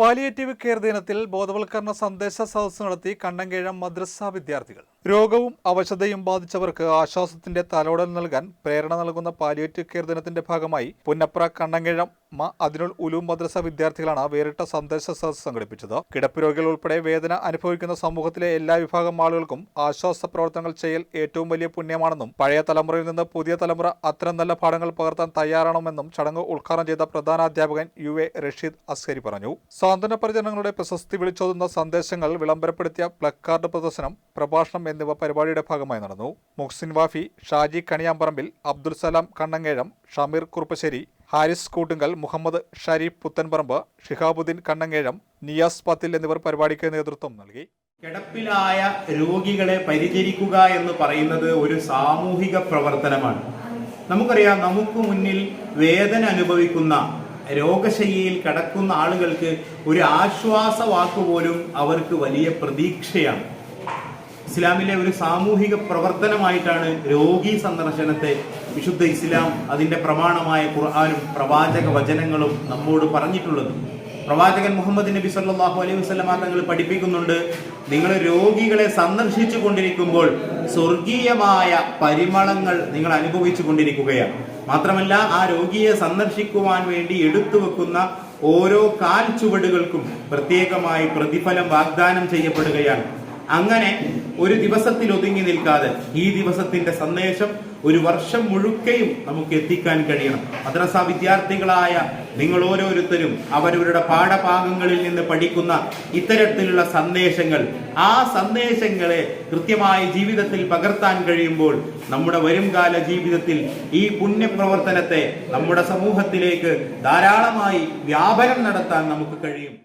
Palliative care ദിനത്തിൽ ബോധവൽക്കരണ സന്ദേശ സദസ്സ് നടത്തി കണ്ണങ്കേഴം മദ്രസ വിദ്യാർത്ഥികൾ. രോഗവും അവശതയും ബാധിച്ചവർക്ക് ആശ്വാസത്തിന്റെ തലോടൽ നൽകാൻ പ്രേരണ നൽകുന്ന പാലിയേറ്റീവ് കെയർ ദിനത്തിന്റെ ഭാഗമായി പുന്നപ്ര കണ്ണങ്ങിഴം മ അതിനുൾ ഉലൂം മദ്രസ വിദ്യാർത്ഥികളാണ് വേറിട്ട സന്ദേശ സദസ് സംഘടിപ്പിച്ചത്. കിടപ്പ് രോഗികൾ ഉൾപ്പെടെ വേദന അനുഭവിക്കുന്ന സമൂഹത്തിലെ എല്ലാ വിഭാഗം ആളുകൾക്കും ആശ്വാസ പ്രവർത്തനങ്ങൾ ചെയ്യൽ ഏറ്റവും വലിയ പുണ്യമാണെന്നും പഴയ തലമുറയിൽ നിന്ന് പുതിയ തലമുറ അത്തരം നല്ല പാഠങ്ങൾ പകർത്താൻ തയ്യാറാണെന്നും ചടങ്ങ് ഉദ്ഘാടനം ചെയ്ത പ്രധാനാധ്യാപകൻ യു എ റഷീദ് അസ്കരി പറഞ്ഞു. സാന്ത്വന പരിചരണങ്ങളുടെ പ്രശസ്തി വിളിച്ചോതുന്ന സന്ദേശങ്ങൾ വിളംബരപ്പെടുത്തിയ പ്ലക്കാർഡ് പ്രദർശനം പ്രഭാഷണം എന്നിവ പരിപാടിയുടെ ഭാഗമായി നടന്നു. മുഹ്സിൻ വാഫി ഷാജി കണിയാമ്പറമ്പിൽ അബ്ദുൽ സലാം കണ്ണങ്ങേഴം ഷമീർ കുറുപ്പശ്ശേരി ഹാരിസ് കൂട്ടുങ്കൽ മുഹമ്മദ് ഷരീഫ് പുത്തൻപറമ്പ് ഷിഹാബുദ്ദീൻ കണ്ണങ്ങേഴം നിയാസ് പത്തിൽ എന്നിവർ പരിപാടിക്ക് നേതൃത്വം നൽകി. കിടപ്പിലായ രോഗികളെ പരിചരിക്കുക എന്ന് പറയുന്നത് ഒരു സാമൂഹിക പ്രവർത്തനമാണ്. നമുക്കറിയാം നമുക്ക് മുന്നിൽ വേദന അനുഭവിക്കുന്ന രോഗശയ്യയിൽ കിടക്കുന്ന ആളുകൾക്ക് ഒരു ആശ്വാസ വാക്കുപോലും അവർക്ക് വലിയ പ്രതീക്ഷയാണ്. ഇസ്ലാമിലെ ഒരു സാമൂഹിക പ്രവർത്തനമായിട്ടാണ് രോഗി സന്ദർശനത്തെ വിശുദ്ധ ഇസ്ലാം അതിന്റെ പ്രമാണമായ ഖുർആാനും പ്രവാചക വചനങ്ങളും നമ്മോട് പറഞ്ഞിട്ടുള്ളത്. പ്രവാചകൻ മുഹമ്മദ് നബി സല്ലാഹു അലൈഹി വസല്ലമ തങ്ങൾ പഠിപ്പിക്കുന്നുണ്ട് നിങ്ങൾ രോഗികളെ സന്ദർശിച്ചു കൊണ്ടിരിക്കുമ്പോൾ സ്വർഗീയമായ പരിമളങ്ങൾ നിങ്ങൾ അനുഭവിച്ചു കൊണ്ടിരിക്കുകയാണ്. മാത്രമല്ല ആ രോഗിയെ സന്ദർശിക്കുവാൻ വേണ്ടി എടുത്തു വെക്കുന്ന ഓരോ കാൽ ചുവടുകൾക്കും പ്രത്യേകമായി പ്രതിഫലം വാഗ്ദാനം ചെയ്യപ്പെടുകയാണ്. അങ്ങനെ ഒരു ദിവസത്തിൽ ഒതുങ്ങി നിൽക്കാതെ ഈ ദിവസത്തിന്റെ സന്ദേശം ഒരു വർഷം മുഴുക്കയും നമുക്ക് എത്തിക്കാൻ കഴിയണം. മദ്രസ വിദ്യാർത്ഥികളായ നിങ്ങൾ ഓരോരുത്തരും അവരവരുടെ പാഠഭാഗങ്ങളിൽ നിന്ന് പഠിക്കുന്ന ഇത്തരത്തിലുള്ള സന്ദേശങ്ങൾ ആ സന്ദേശങ്ങളെ കൃത്യമായി ജീവിതത്തിൽ പകർത്താൻ കഴിയുമ്പോൾ നമ്മുടെ വരുംകാല ജീവിതത്തിൽ ഈ പുണ്യപ്രവർത്തനത്തെ നമ്മുടെ സമൂഹത്തിലേക്ക് ധാരാളമായി വ്യാപനം നടത്താൻ നമുക്ക് കഴിയും.